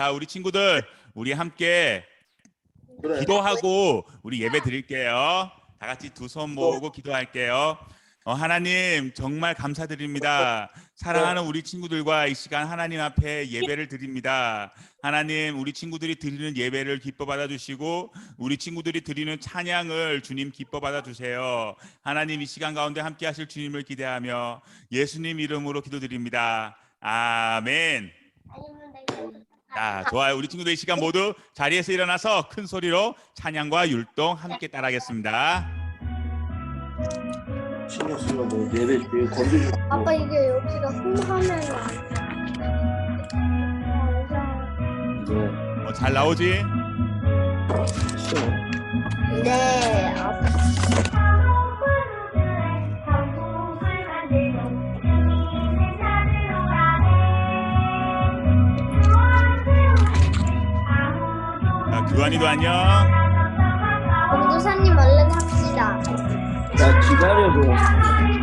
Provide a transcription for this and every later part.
자, 우리 친구들, 우리 함께 그래. 기도하고 우리 예배 드릴게요. 다 같이 두 손 모으고 기도할게요. 어, 하나님 정말 감사드립니다. 사랑하는 우리 친구들과 이 시간 하나님 앞에 예배를 드립니다. 하나님 우리 친구들이 드리는 예배를 기뻐 받아주시고 우리 친구들이 드리는 찬양을 주님 기뻐 받아주세요. 하나님 이 시간 가운데 함께 하실 주님을 기대하며 예수님 이름으로 기도드립니다. 아멘. 자, 좋아요. 우리 친구들 이 시간 모두 자리에서 일어나서 큰 소리로 찬양과 율동 함께 따라하겠습니다. 신경 뭐 예배 주에 건드리고 아빠 이게 여기가 홈하면 이제 어, 잘 나오지? 네 아빠 자, 규환이도 안녕. 공도사님 얼른 합시다 나 기다려줘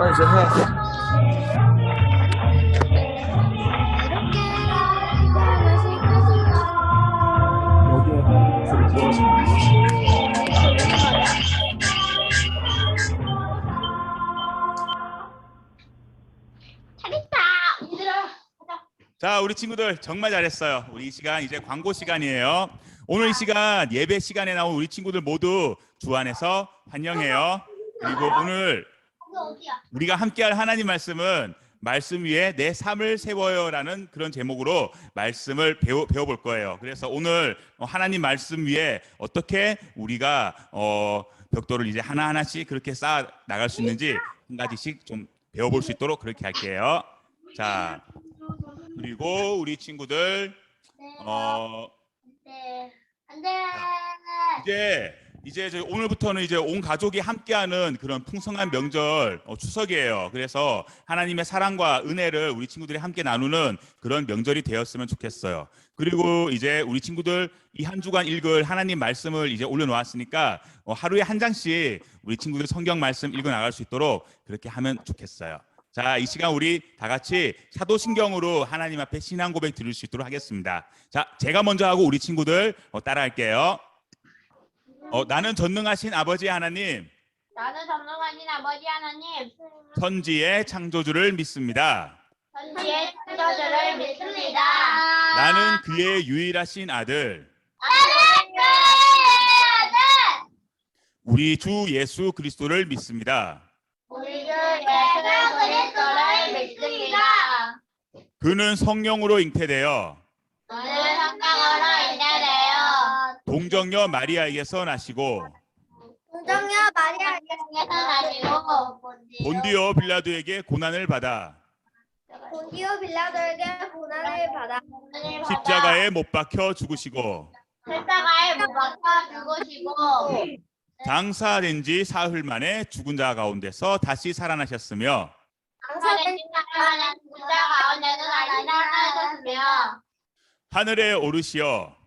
빨리. 얘들아. 자, 우리 친구들 정말 잘했어요. 우리 이 시간 이제 광고 시간이에요. 오늘 이 시간 예배 시간에 나온 우리 친구들 모두 주 안에서 환영해요. 그리고 오늘? 우리가 함께할 하나님 말씀은 말씀 위에 내 삶을 세워요라는 그런 제목으로 말씀을 배워 배워볼 거예요. 그래서 오늘 어, 하나님 말씀 위에 어떻게 우리가 어, 벽돌을 이제 하나 하나씩 그렇게 쌓아 나갈 수 있는지 한 가지씩 좀 배워볼 수 있도록 그렇게 할게요. 자 그리고 우리 친구들 어, 네. 안 돼. 이제 이제 저희 오늘부터는 이제 온 가족이 함께하는 그런 풍성한 명절 어, 추석이에요. 그래서 하나님의 사랑과 은혜를 우리 친구들이 함께 나누는 그런 명절이 되었으면 좋겠어요. 그리고 이제 우리 친구들 이 한 주간 읽을 하나님 말씀을 이제 올려놓았으니까 어, 하루에 한 장씩 우리 친구들 성경 말씀 읽어 나갈 수 있도록 그렇게 하면 좋겠어요. 자, 이 시간 우리 다 같이 사도신경으로 하나님 앞에 신앙 고백 드릴 수 있도록 하겠습니다. 자, 제가 먼저 하고 우리 친구들 어, 따라할게요. 어, 나는 전능하신 아버지 하나님, 나는 전능하신 아버지 하나님, 선지의 창조주를 믿습니다. 선지의 창조주를 믿습니다. 나는 그의 유일하신 아들, 우리 주 예수 그리스도를 믿습니다. 우리 주 예수 그리스도를 믿습니다. 그는 성령으로 잉태되어 동정녀 마리아에게서 나시고 동정녀 마리아 성령에서 나시고 본디오 빌라도에게 고난을 받아 본디오 빌라도에게 고난을 받아 십자가에 못 박혀 죽으시고 십자가에 못 박혀 죽으시고 장사된 지 사흘 만에 죽은 자 가운데서 다시 살아나셨으며 강사된 사는 죽은 자 가운데서 다시 살아나셨으며 하늘에 오르시어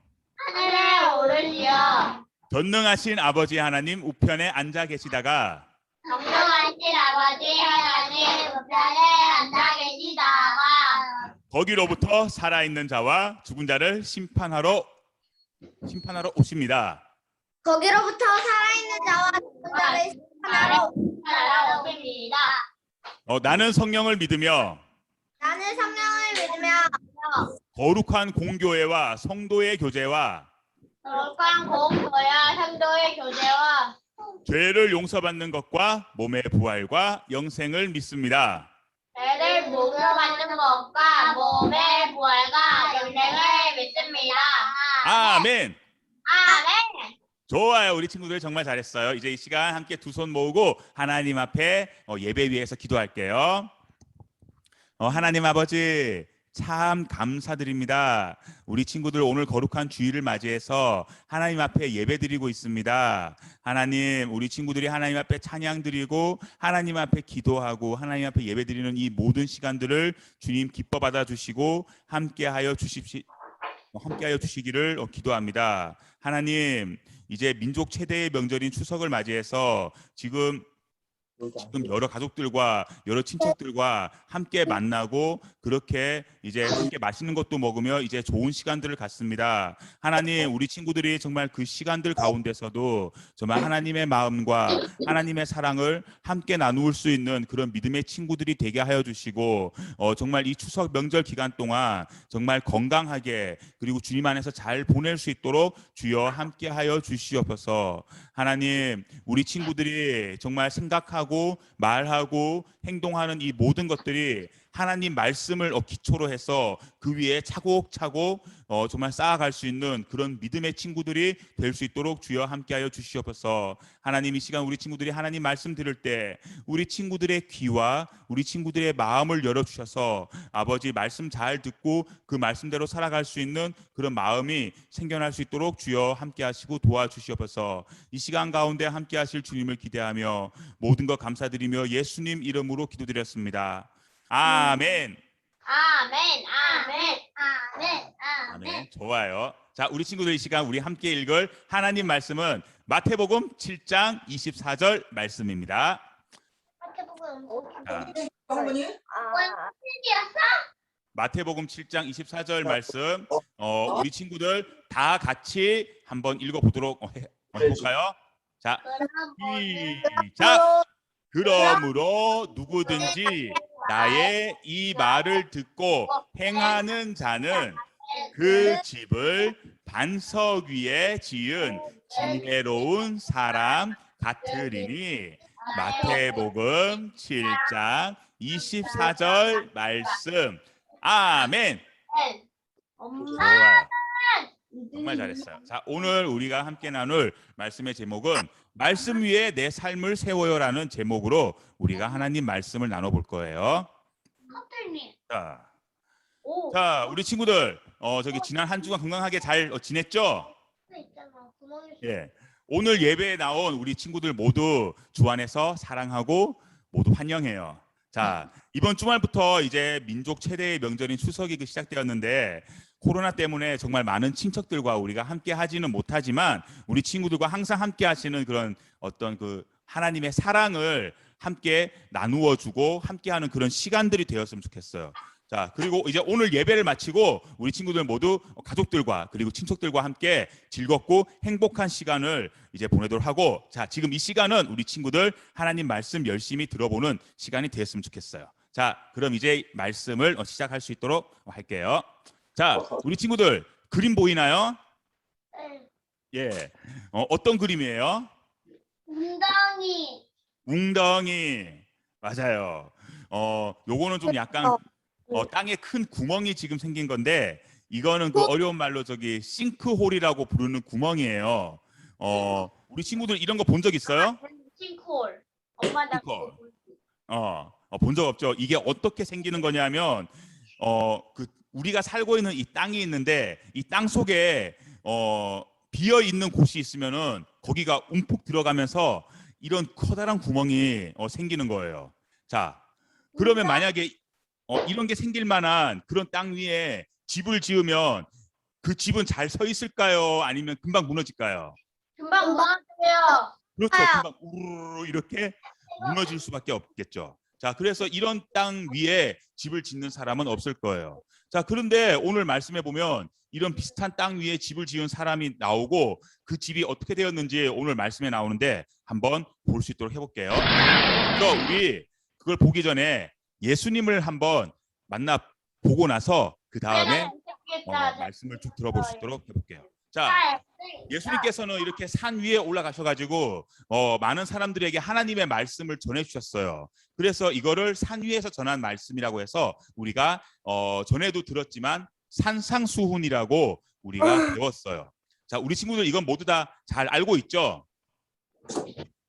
하늘에 오르시어 전능하신 아버지 하나님 우편에 앉아 계시다가 정령하신 아버지 하나님 우편에 앉아 계시다가 거기로부터 살아있는 자와 죽은 자를 심판하러 심판하러 오십니다. 거기로부터 살아있는 자와 죽은 자를 심판하러 살아오십니다. 어, 나는 성령을 믿으며 나는 성령을 믿으며 거룩한 공교회와 성도의 교제와 거룩한 공도야 성도의 교제와 죄를 용서받는 것과 몸의 부활과 영생을 믿습니다. 죄를 목표받는 것과 몸의 부활과 영생을 믿습니다. 아멘. 아멘. 좋아요. 우리 친구들 정말 잘했어요. 이제 이 시간 함께 두 손 모으고 하나님 앞에 어, 예배 위에서 기도할게요. 어, 하나님 아버지 참 감사드립니다. 우리 친구들 오늘 거룩한 주일을 맞이해서 하나님 앞에 예배 드리고 있습니다. 하나님, 우리 친구들이 하나님 앞에 찬양 드리고 하나님 앞에 기도하고 하나님 앞에 예배 드리는 이 모든 시간들을 주님 기뻐 받아 주시고 함께하여 주십시 함께하여 주시기를 어, 기도합니다. 하나님, 이제 민족 최대의 명절인 추석을 맞이해서 지금 지금 여러 가족들과 여러 친척들과 함께 만나고 그렇게 이제 함께 맛있는 것도 먹으며 이제 좋은 시간들을 갖습니다. 하나님, 우리 친구들이 정말 그 시간들 가운데서도 정말 하나님의 마음과 하나님의 사랑을 함께 나누을 수 있는 그런 믿음의 친구들이 되게 하여 주시고 어, 정말 이 추석 명절 기간 동안 정말 건강하게 그리고 주님 안에서 잘 보낼 수 있도록 주여 함께 하여 주시옵소서. 하나님, 우리 친구들이 정말 생각하고 말하고 행동하는 이 모든 것들이 하나님 말씀을 어, 기초로 해서 그 위에 차곡차곡 어, 정말 쌓아갈 수 있는 그런 믿음의 친구들이 될 수 있도록 주여 함께하여 주시옵소서. 하나님 이 시간 우리 친구들이 하나님 말씀 들을 때 우리 친구들의 귀와 우리 친구들의 마음을 열어 주셔서 아버지 말씀 잘 듣고 그 말씀대로 살아갈 수 있는 그런 마음이 생겨날 수 있도록 주여 함께하시고 도와주시옵소서. 이 시간 가운데 함께하실 주님을 기대하며 모든 것 감사드리며 예수님 이름으로 기도드렸습니다. 아멘. 아멘. 아멘. 아멘. 아멘. 좋아요. 자, 우리 친구들 이 시간 우리 함께 읽을 하나님 말씀은 마태복음 7장 24절 말씀입니다. 마태복음 자, 할머니? 팬이었어? 마태복음 7장 24절 말씀 어, 우리 친구들 다 같이 한번 읽어보도록 어, 해, 어, 해볼까요? 자, 시작. 그러므로 누구든지 나의 이 말을 듣고 행하는 자는 그 집을 반석 위에 지은 지혜로운 사람 같으리니 마태복음 7장 24절 말씀. 아멘. 좋아요 정말 잘했어요 자 오늘 우리가 함께 나눌 말씀의 제목은 말씀 위에 내 삶을 세워요라는 제목으로 우리가 하나님 말씀을 나눠 볼 거예요 커플님. 자, 오. 자 우리 친구들 어 저기 지난 한 주간 건강하게 잘 어, 지냈죠? 구멍이 예. 오늘 예배에 나온 우리 친구들 모두 주 안에서 사랑하고 모두 환영해요. 자, 이번 주말부터 이제 민족 최대의 명절인 추석이 그 시작되었는데 코로나 때문에 정말 많은 친척들과 우리가 함께 하지는 못하지만 우리 친구들과 항상 함께 하시는 그런 어떤 그 하나님의 사랑을 함께 나누어 주고 함께 하는 그런 시간들이 되었으면 좋겠어요. 자, 그리고 이제 오늘 예배를 마치고 우리 친구들 모두 가족들과 그리고 친척들과 함께 즐겁고 행복한 시간을 이제 보내도록 하고 자, 지금 이 시간은 우리 친구들 하나님 말씀 열심히 들어보는 시간이 되었으면 좋겠어요. 자, 그럼 이제 말씀을 어, 시작할 수 있도록 할게요. 자, 우리 친구들 그림 보이나요? 예. 어, 어떤 그림이에요? 웅덩이. 웅덩이. 맞아요. 어, 요거는 좀 약간 어, 땅에 큰 구멍이 지금 생긴 건데 이거는 그 어려운 말로 저기 싱크홀이라고 부르는 구멍이에요. 어, 우리 친구들 이런 거 본 적 있어요? 싱크홀. 엄마 나. 싱크홀. 어, 본 적 없죠. 이게 어떻게 생기는 거냐면 어, 그 우리가 살고 있는 이 땅이 있는데 이 땅 속에 어, 비어 있는 곳이 있으면은 거기가 움푹 들어가면서 이런 커다란 구멍이 어, 생기는 거예요. 자, 그러면 만약에 어, 이런 게 생길 만한 그런 땅 위에 집을 지으면 그 집은 잘 서 있을까요? 아니면 금방 무너질까요? 금방 무너져요. 그렇죠. 아요. 금방 우르르 이렇게 무너질 수밖에 없겠죠. 자, 그래서 이런 땅 위에 집을 짓는 사람은 없을 거예요. 자, 그런데 오늘 말씀해 보면 이런 비슷한 땅 위에 집을 지은 사람이 나오고 그 집이 어떻게 되었는지 오늘 말씀에 나오는데 한번 볼 수 있도록 해볼게요. 먼저 우리 그걸 보기 전에 예수님을 한번 만나 보고 나서 그 다음에 어, 말씀을 쭉 들어볼 수 있도록 해볼게요. 자, 예수님께서는 이렇게 산 위에 올라가셔가지고 어, 많은 사람들에게 하나님의 말씀을 전해주셨어요. 그래서 이거를 산 위에서 전한 말씀이라고 해서 우리가 어, 전에도 들었지만 산상수훈이라고 우리가 배웠어요. 자, 우리 친구들 이건 모두 다 잘 알고 있죠?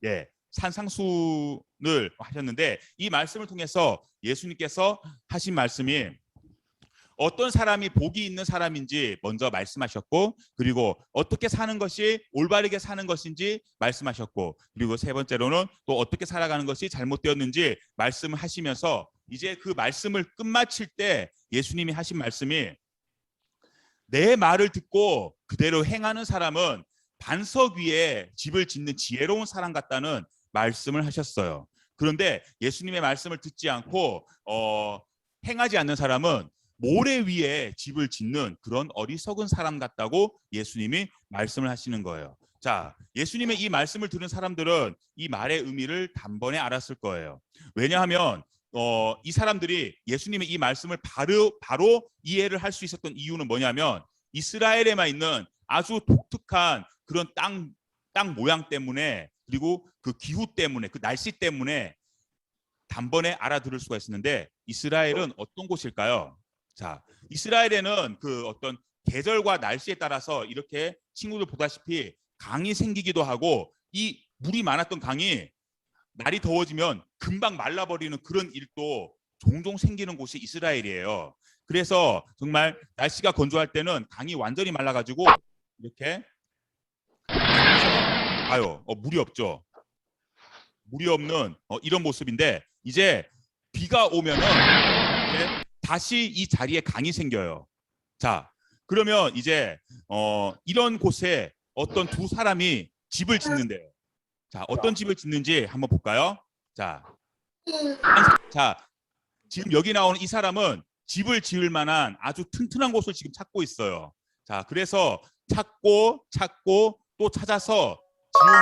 예, 산상수훈을 하셨는데 이 말씀을 통해서 예수님께서 하신 말씀이 어떤 사람이 복이 있는 사람인지 먼저 말씀하셨고 그리고 어떻게 사는 것이 올바르게 사는 것인지 말씀하셨고 그리고 세 번째로는 또 어떻게 살아가는 것이 잘못되었는지 말씀을 하시면서 이제 그 말씀을 끝마칠 때 예수님이 하신 말씀이 내 말을 듣고 그대로 행하는 사람은 반석 위에 집을 짓는 지혜로운 사람 같다는 말씀을 하셨어요. 그런데 예수님의 말씀을 듣지 않고 어, 행하지 않는 사람은 모래 위에 집을 짓는 그런 어리석은 사람 같다고 예수님이 말씀을 하시는 거예요. 자, 예수님의 이 말씀을 들은 사람들은 이 말의 의미를 단번에 알았을 거예요. 왜냐하면 어, 이 사람들이 예수님의 이 말씀을 바로 바로 이해를 할 수 있었던 이유는 뭐냐면 이스라엘에만 있는 아주 독특한 그런 땅, 땅 모양 때문에 그리고 그 기후 때문에 그 날씨 때문에 단번에 알아들을 수가 있었는데 이스라엘은 어떤 곳일까요? 자, 이스라엘에는 그 어떤 계절과 날씨에 따라서 이렇게 친구들 보다시피 강이 생기기도 하고 이 물이 많았던 강이 날이 더워지면 금방 말라버리는 그런 일도 종종 생기는 곳이 이스라엘이에요. 그래서 정말 날씨가 건조할 때는 강이 완전히 말라가지고 이렇게 봐요. 어, 물이 없죠. 물이 없는 어, 이런 모습인데 이제 비가 오면은 이제 다시 이 자리에 강이 생겨요. 자, 그러면 이제 어, 이런 곳에 어떤 두 사람이 집을 짓는데요. 자, 어떤 집을 짓는지 한번 볼까요? 자, 자, 지금 여기 나오는 이 사람은 집을 지을 만한 아주 튼튼한 곳을 지금 찾고 있어요. 자, 그래서 찾고 찾고 또 찾아서 지은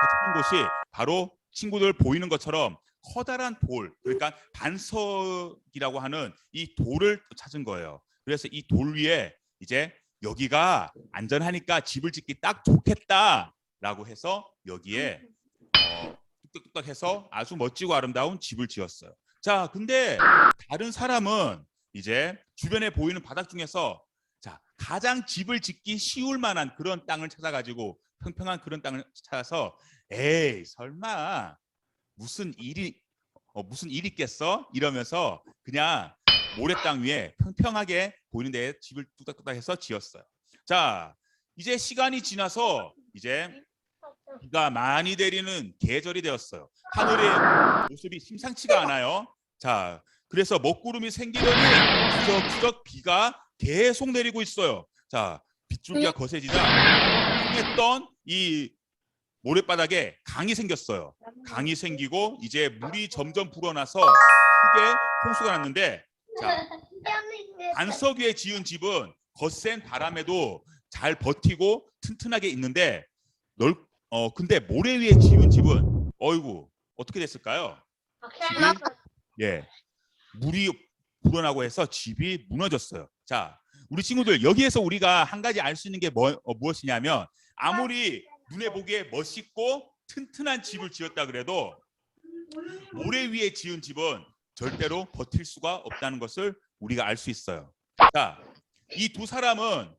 그 찾은 곳이 바로 친구들 보이는 것처럼 커다란 돌, 그러니까 반석이라고 하는 이 돌을 찾은 거예요. 그래서 이 돌 위에 이제 여기가 안전하니까 집을 짓기 딱 좋겠다라고 해서 여기에 어, 뚝뚝뚝 해서 아주 멋지고 아름다운 집을 지었어요. 자, 근데 다른 사람은 이제 주변에 보이는 바닥 중에서 자 가장 집을 짓기 쉬울 만한 그런 땅을 찾아가지고 평평한 그런 땅을 찾아서 에이 설마 무슨 일이 어, 무슨 일 있겠어 이러면서 그냥 모래땅 위에 평평하게 보이는 데에 집을 뚝딱뚝딱 해서 지었어요. 자 이제 시간이 지나서 이제 비가 많이 내리는 계절이 되었어요. 하늘의 모습이 심상치가 않아요. 자, 그래서 먹구름이 생기더니 추적추적 비가 계속 내리고 있어요. 자, 빗줄기가 거세지자 했던 이 모래바닥에 강이 생겼어요. 강이 생기고 이제 물이 점점 불어나서 크게 홍수가 났는데 자, 반석 위에 지은 집은 거센 바람에도 잘 버티고 튼튼하게 있는데 넓 어 근데 모래 위에 지은 집은 어이구 어떻게 됐을까요? 예. 물이 불어나고 해서 집이 무너졌어요. 자, 우리 친구들 여기에서 우리가 한 가지 알 수 있는 게 뭐, 어, 무엇이냐면 아무리 눈에 보기에 멋있고 튼튼한 집을 지었다 그래도 모래 위에 지은 집은 절대로 버틸 수가 없다는 것을 우리가 알 수 있어요. 자, 이 두 사람은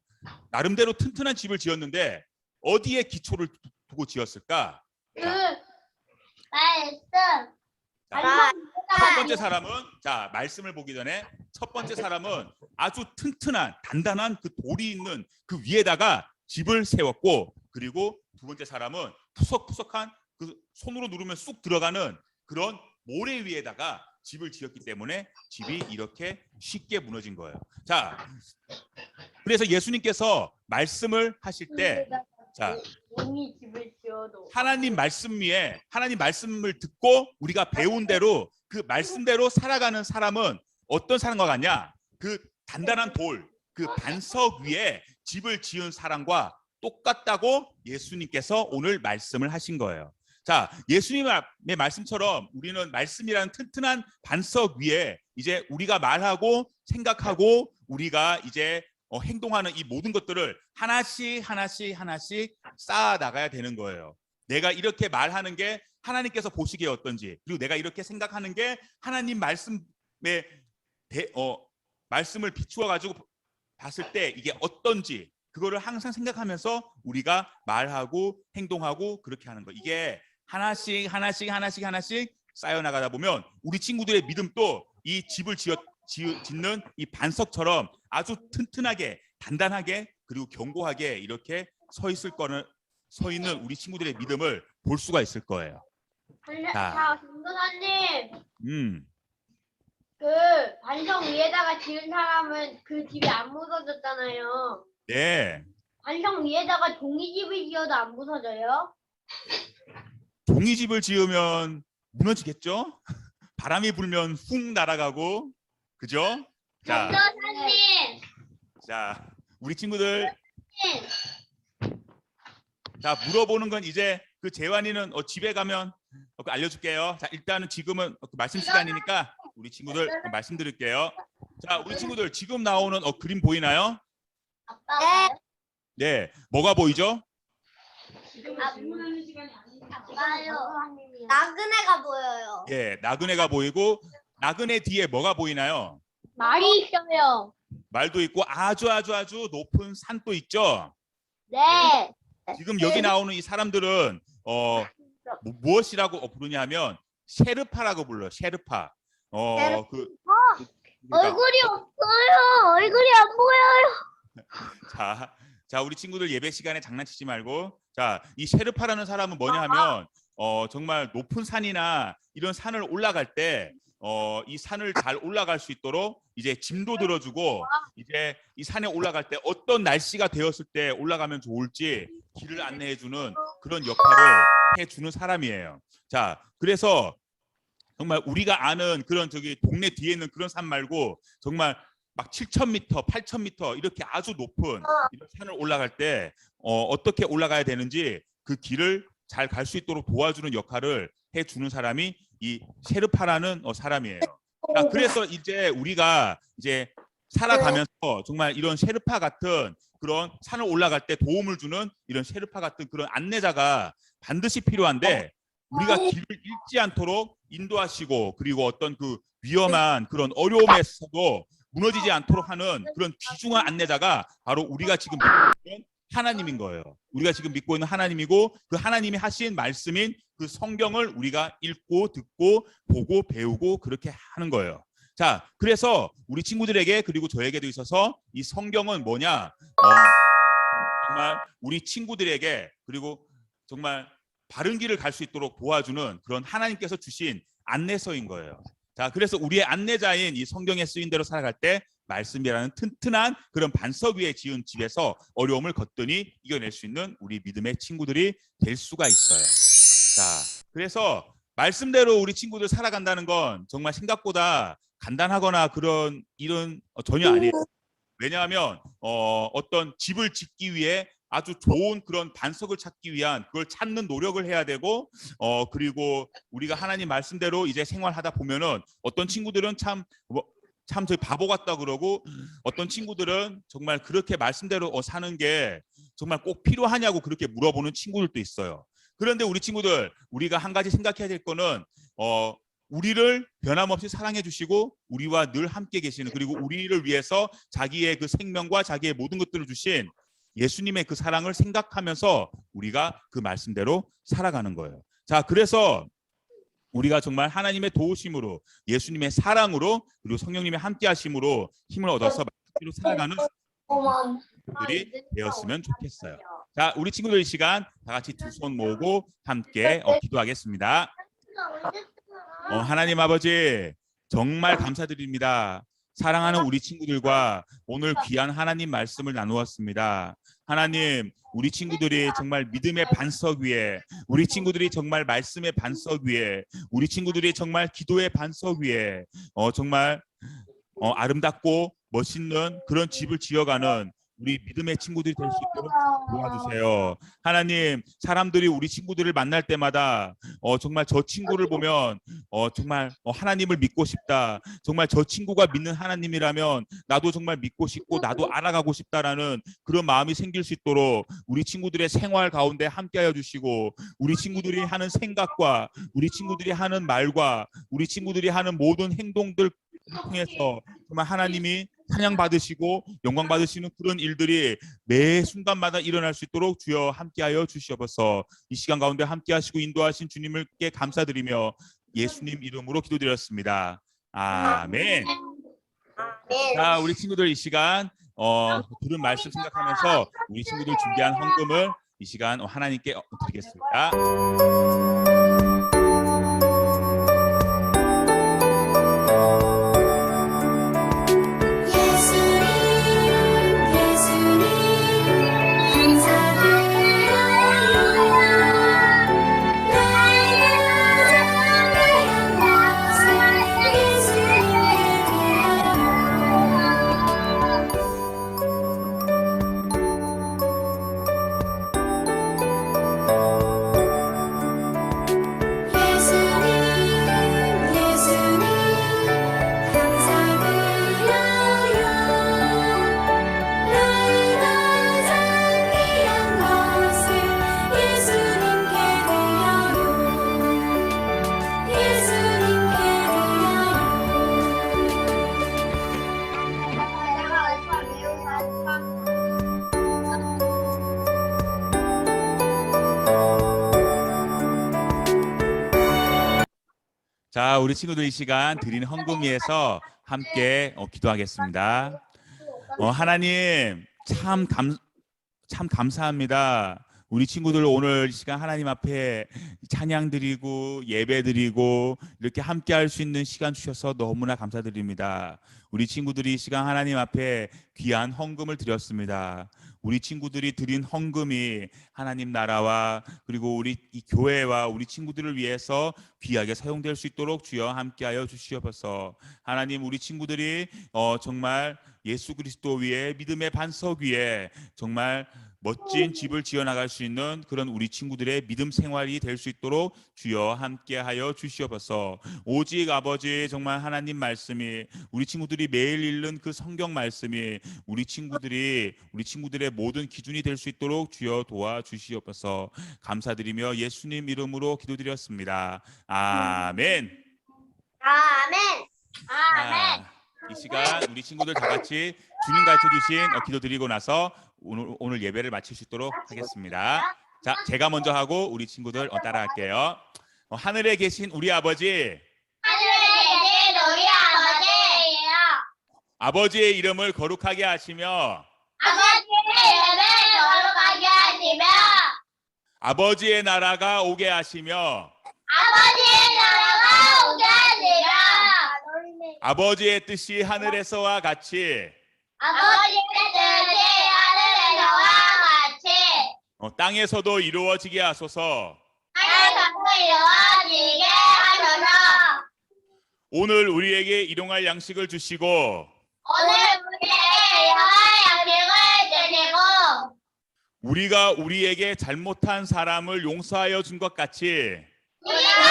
나름대로 튼튼한 집을 지었는데 어디에 기초를 두- 두고 지었을까? 그 말씀 자, 첫 번째 사람은 자 말씀을 보기 전에 첫 번째 사람은 아주 튼튼한 단단한 그 돌이 있는 그 위에다가 집을 세웠고 그리고 두 번째 사람은 푸석푸석한 그 손으로 누르면 쑥 들어가는 그런 모래 위에다가 집을 지었기 때문에 집이 이렇게 쉽게 무너진 거예요. 자, 그래서 예수님께서 말씀을 하실 때 자, 집을 지어도 하나님 말씀 위에 하나님 말씀을 듣고 우리가 배운 대로 그 말씀대로 살아가는 사람은 어떤 사람과 같냐? 그 단단한 돌, 그 반석 위에 집을 지은 사람과 똑같다고 예수님께서 오늘 말씀을 하신 거예요. 자, 예수님의 말씀처럼 우리는 말씀이라는 튼튼한 반석 위에 이제 우리가 말하고 생각하고 우리가 이제 어, 행동하는 이 모든 것들을 하나씩 하나씩 하나씩 쌓아 나가야 되는 거예요. 내가 이렇게 말하는 게 하나님께서 보시기에 어떤지 그리고 내가 이렇게 생각하는 게 하나님 말씀에 대, 어, 말씀을 비추어 가지고 봤을 때 이게 어떤지 그거를 항상 생각하면서 우리가 말하고 행동하고 그렇게 하는 거 이게 하나씩 하나씩 하나씩 하나씩 쌓여 나가다 보면 우리 친구들의 믿음도 이 집을 지어 지- 짓는 이 반석처럼 아주 튼튼하게 단단하게 그리고 견고하게 이렇게 서 있을 거는 서 있는 우리 친구들의 믿음을 볼 수가 있을 거예요. 자, 김도사님 음, 그 반석 위에다가 지은 사람은 그 집이 안 무너졌잖아요. 네. 반석 위에다가 종이집을 지어도 안 부서져요? 종이집을 지으면 무너지겠죠? 바람이 불면 훅 날아가고, 그죠? 자, 김도사님, 자, 우리 친구들, 자 물어보는 건 이제 그 재환이는 어, 집에 가면 어, 그 알려줄게요. 자, 일단은 지금은 어, 그 말씀 시간이니까 우리 친구들 어, 말씀드릴게요. 자, 우리 친구들 지금 나오는 어, 그림 보이나요? 아빠, 네, 뭐가 보이죠? 아빠요. 나그네가 보여요. 예, 나그네가 보이고 나그네 뒤에 뭐가 보이나요? 말이 있어요. 말도 있고 아주 아주 아주 높은 산도 있죠. 네. 지금 여기 나오는 이 사람들은 어 뭐- 무엇이라고 어, 부르냐면 셰르파라고 불러 요. 셰르파. 어 그 그러니까 얼굴이 없어요. 얼굴이 안 보여요. 자, 자 우리 친구들 예배 시간에 장난치지 말고 자 이 셰르파라는 사람은 뭐냐 하면 어 정말 높은 산이나 이런 산을 올라갈 때 어 이 산을 잘 올라갈 수 있도록 이제 짐도 들어주고 이제 이 산에 올라갈 때 어떤 날씨가 되었을 때 올라가면 좋을지 길을 안내해주는 그런 역할을 해주는 사람이에요. 자, 그래서 정말 우리가 아는 그런 저기 동네 뒤에 있는 그런 산 말고 정말 막 7,000m, 8,000m 이렇게 아주 높은 이런 산을 올라갈 때 어, 어떻게 올라가야 되는지 그 길을 잘 갈 수 있도록 도와주는 역할을 해주는 사람이 이 셰르파라는 어, 사람이에요. 자, 그래서 이제 우리가 이제 살아가면서 정말 이런 셰르파 같은 그런 산을 올라갈 때 도움을 주는 이런 셰르파 같은 그런 안내자가 반드시 필요한데 우리가 길을 잃지 않도록 인도하시고 그리고 어떤 그 위험한 그런 어려움에서도 무너지지 않도록 하는 그런 귀중한 안내자가 바로 우리가 지금 믿고 있는 하나님인 거예요. 우리가 지금 믿고 있는 하나님이고 그 하나님이 하신 말씀인 그 성경을 우리가 읽고 듣고 보고 배우고 그렇게 하는 거예요. 자, 그래서 우리 친구들에게 그리고 저에게도 있어서 이 성경은 뭐냐? 어, 정말 우리 친구들에게 그리고 정말 바른 길을 갈 수 있도록 도와주는 그런 하나님께서 주신 안내서인 거예요. 자, 그래서 우리의 안내자인 이 성경에 쓰인 대로 살아갈 때 말씀이라는 튼튼한 그런 반석 위에 지은 집에서 어려움을 걷더니 이겨낼 수 있는 우리 믿음의 친구들이 될 수가 있어요. 자, 그래서 말씀대로 우리 친구들 살아간다는 건 정말 생각보다 간단하거나 그런 일은 어, 전혀 아니에요. 왜냐하면 어, 어떤 집을 짓기 위해 아주 좋은 그런 반석을 찾기 위한 그걸 찾는 노력을 해야 되고 어 그리고 우리가 하나님 말씀대로 이제 생활하다 보면은 어떤 친구들은 참 뭐, 참 저희 바보 같다 그러고 어떤 친구들은 정말 그렇게 말씀대로 어, 사는 게 정말 꼭 필요하냐고 그렇게 물어보는 친구들도 있어요. 그런데 우리 친구들 우리가 한 가지 생각해야 될 거는 어 우리를 변함없이 사랑해 주시고 우리와 늘 함께 계시는 그리고 우리를 위해서 자기의 그 생명과 자기의 모든 것들을 주신 예수님의 그 사랑을 생각하면서 우리가 그 말씀대로 살아가는 거예요. 자, 그래서 우리가 정말 하나님의 도우심으로 예수님의 사랑으로 그리고 성령님의 함께하심으로 힘을 얻어서 말씀대로 살아가는 분들이 되었으면 좋겠어요. 자, 우리 친구들 이 시간 다 같이 두 손 모으고 함께 어, 기도하겠습니다. 어, 하나님 아버지 정말 감사드립니다. 사랑하는 우리 친구들과 오늘 귀한 하나님 말씀을 나누었습니다. 하나님, 우리 친구들이 정말 믿음의 반석 위에, 우리 친구들이 정말 말씀의 반석 위에, 우리 친구들이 정말 기도의 반석 위에, 어, 정말 어, 아름답고 멋있는 그런 집을 지어가는 우리 믿음의 친구들이 될 수 있도록 도와주세요. 하나님, 사람들이 우리 친구들을 만날 때마다 어, 정말 저 친구를 보면 어, 정말 어, 하나님을 믿고 싶다. 정말 저 친구가 믿는 하나님이라면 나도 정말 믿고 싶고 나도 알아가고 싶다라는 그런 마음이 생길 수 있도록 우리 친구들의 생활 가운데 함께하여 주시고 우리 친구들이 하는 생각과 우리 친구들이 하는 말과 우리 친구들이 하는 모든 행동들 통해서 정말 하나님이 찬양 받으시고 영광 받으시는 그런 일들이 매 순간마다 일어날 수 있도록 주여 함께하여 주시옵소서. 이 시간 가운데 함께하시고 인도하신 주님을께 감사드리며 예수님 이름으로 기도드렸습니다. 아멘. 자, 우리 친구들 이 시간 어, 들은 말씀 생각하면서 우리 친구들 준비한 헌금을 이 시간 하나님께 드리겠습니다. 우리 친구들 이 시간 드리는 헌금 위해서 함께 어, 기도하겠습니다. 어, 하나님 참 감, 참 감사합니다. 우리 친구들 오늘 이 시간 하나님 앞에 찬양 드리고 예배 드리고 이렇게 함께 할 수 있는 시간 주셔서 너무나 감사드립니다. 우리 친구들이 이 시간 하나님 앞에 귀한 헌금을 드렸습니다. 우리 친구들이 드린 헌금이 하나님 나라와 그리고 우리 이 교회와 우리 친구들을 위해서 귀하게 사용될 수 있도록 주여 함께하여 주시옵소서. 하나님 우리 친구들이 어, 정말 예수 그리스도 위에 믿음의 반석 위에 정말 멋진 집을 지어 나갈 수 있는 그런 우리 친구들의 믿음 생활이 될 수 있도록 주여 함께하여 주시옵소서. 오직 아버지 정말 하나님 말씀이 우리 친구들이 매일 읽는 그 성경 말씀이 우리 친구들이 우리 친구들의 모든 기준이 될 수 있도록 주여 도와 주시옵소서. 감사드리며 예수님 이름으로 기도드렸습니다. 아멘. 아멘. 자, 이 시간 우리 친구들 다 같이 주님 가르쳐 주신 어, 기도 드리고 나서 오늘 오늘 예배를 마칠 수 있도록 하겠습니다. 자, 제가 먼저 하고 우리 친구들 어, 따라 할게요. 어, 하늘에 계신 우리 아버지, 하늘에 계신 우리 아버지예요. 아버지의 이름을 거룩하게 하시며 아버지의 이름을 거룩하게 하시며 아버지의 나라가 오게 하시며 아버지의 나라가 오게 하시며 아버지의 뜻이 하늘에서와 같이 아버지의 뜻이 하늘에서와 같이 어, 땅에서도 이루어지게 하소서. 땅에서도 이루어지게 하소서 오늘 우리에게 일용할 양식을 주시고 오늘 우리의 영화 양식을 주시고 우리가 우리에게 잘못한 사람을 용서하여 준 것 같이 우리가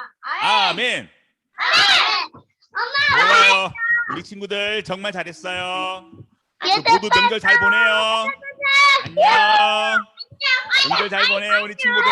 아멘. 좋아요. 우리 친구들 정말 잘했어요. 모두 명절 잘 보내요. 안녕. 명절 잘 보내요 우리 친구들.